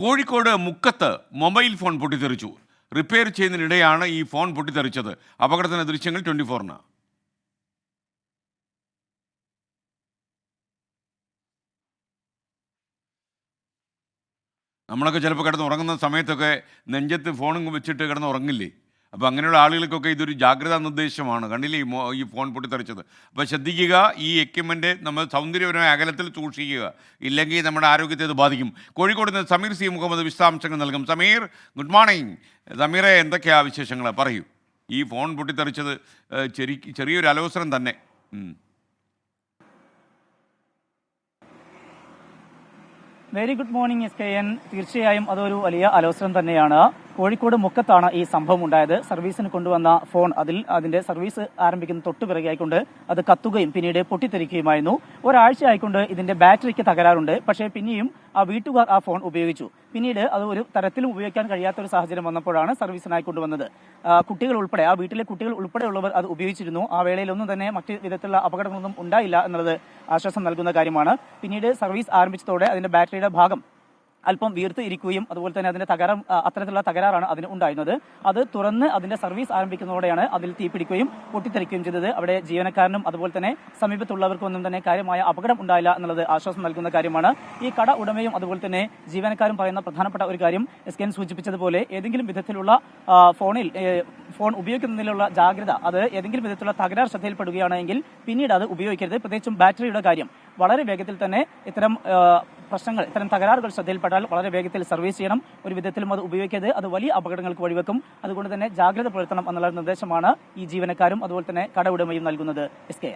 കോഴിക്കോട് മുക്കത്ത് mobile phone പൊട്ടിത്തെറിച്ചു. Repair ചെയ്യുന്നതിനിടെയാണ് ഈ ഫോൺ പൊട്ടിത്തെറിച്ചത്. അപകടത്തിന്റെ ദൃശ്യങ്ങൾ ട്വന്റി ഫോറിന് നമ്മളൊക്കെ ചിലപ്പോൾ കിടന്ന് ഉറങ്ങുന്ന സമയത്തൊക്കെ നെഞ്ചത്ത് ഫോണും വെച്ചിട്ട് കിടന്ന് ഉറങ്ങില്ലേ? അപ്പോൾ അങ്ങനെയുള്ള ആളുകൾക്കൊക്കെ ഇതൊരു ജാഗ്രതാ നിർദ്ദേശമാണ്. കണ്ടില്ലേ ഈ ഫോൺ പൊട്ടിത്തെറിച്ചത്. അപ്പോൾ ശ്രദ്ധിക്കുക ഈ എക്യുപ്മെന്റ് നമ്മൾ സൗന്ദര്യപരമായ അകലത്തിൽ സൂക്ഷിക്കുക. ഇല്ലെങ്കിൽ നമ്മുടെ ആരോഗ്യത്തെ ഇത് ബാധിക്കും. കോഴിക്കോട് നിന്ന് സമീർ സി. മുഹമ്മദ് വിശദാംശങ്ങൾ നൽകും. സമീർ ഗുഡ് മോർണിംഗ് സമീറെ എന്തൊക്കെയാണ് വിശേഷങ്ങൾ? പറയൂ. ഈ ഫോൺ പൊട്ടിത്തെറിച്ചത് ചെറിയ ചെറി ചെറിയൊരു അലോസരം തന്നെ. Very good morning S K N തീർച്ചയായും അതൊരു വലിയ അലോസരം തന്നെയാണ്. കോഴിക്കോട് മുക്കത്താണ് ഈ സംഭവം ഉണ്ടായത്. സർവീസിന് കൊണ്ടുവന്ന ഫോൺ അതിൽ അതിന്റെ സർവീസ് ആരംഭിക്കുന്ന തൊട്ടു പിറകെയായിക്കൊണ്ട് അത് കത്തുകയും പിന്നീട് പൊട്ടിത്തെറിക്കുകയുമായിരുന്നു. ഒരാഴ്ച ആയിക്കൊണ്ട് ഇതിന്റെ ബാറ്ററിക്ക് തകരാറുണ്ട്. പക്ഷേ പിന്നെയും ആ വീട്ടുകാർ ആ ഫോൺ ഉപയോഗിച്ചു. പിന്നീട് അത് ഒരു തരത്തിലും ഉപയോഗിക്കാൻ കഴിയാത്ത ഒരു സാഹചര്യം വന്നപ്പോഴാണ് സർവീസിനായി കൊണ്ടുവന്നത്. കുട്ടികൾ ഉൾപ്പെടെ ആ വീട്ടിലെ കുട്ടികൾ ഉൾപ്പെടെയുള്ളവർ അത് ഉപയോഗിച്ചിരുന്നു. ആ വേളയിലൊന്നും തന്നെ മറ്റ് വിധത്തിലുള്ള അപകടങ്ങളൊന്നും ഉണ്ടായില്ല എന്നുള്ളത് ആശ്വാസം നൽകുന്ന കാര്യമാണ്. പിന്നീട് സർവീസ് ആരംഭിച്ചതോടെ അതിന്റെ ബാറ്ററിയുടെ ഭാഗം അല്പം വീർത്ത് ഇരിക്കുകയും അതുപോലെ തന്നെ അതിന്റെ തകരം ആ, അത്തരത്തിലുള്ള തകരാറാണ് അതിന് ഉണ്ടായിരുന്നത്. അത് തുറന്ന് അതിന്റെ സർവീസ് ആരംഭിക്കുന്നതോടെയാണ് അതിൽ തീപിടിക്കുകയും പൊട്ടിത്തെറിക്കുകയും ചെയ്തത്. അവിടെ ജീവനക്കാരനും അതുപോലെ തന്നെ സമീപത്തുള്ളവർക്കൊന്നും തന്നെ കാര്യമായ അപകടം ഉണ്ടായില്ല എന്നുള്ളത് ആശ്വാസം നൽകുന്ന കാര്യമാണ്. ഈ കട ഉടമയും അതുപോലെ തന്നെ ജീവനക്കാരും പറയുന്ന പ്രധാനപ്പെട്ട ഒരു കാര്യം എസ് കെ സൂചിപ്പിച്ചതുപോലെ ഏതെങ്കിലും വിധത്തിലുള്ള ഫോണിൽ ഫോൺ ഉപയോഗിക്കുന്നതിലുള്ള ജാഗ്രത അത് ഏതെങ്കിലും വിധത്തിലുള്ള തകരാർ ശ്രദ്ധയിൽപ്പെടുകയാണെങ്കിൽ പിന്നീട് അത് ഉപയോഗിക്കരുത്. പ്രത്യേകിച്ചും ബാറ്ററിയുടെ കാര്യം വളരെ വേഗത്തിൽ തന്നെ ഇത്തരം പ്രശ്നങ്ങൾ ഇത്തരം തകരാറുകൾ ശ്രദ്ധയിൽപ്പെട്ടാൽ വളരെ വേഗത്തിൽ സർവീസ് ചെയ്യണം. ഒരു വിധത്തിലും അത് ഉപയോഗിക്കരുത്. അത് വലിയ അപകടങ്ങൾക്ക് വഴിവെക്കും. അതുകൊണ്ട് തന്നെ ജാഗ്രത പുലർത്തണം എന്നുള്ള നിർദ്ദേശമാണ് ഈ ജീവനക്കാരും അതുപോലെ തന്നെ കട ഉടമയും നൽകുന്നത്. S K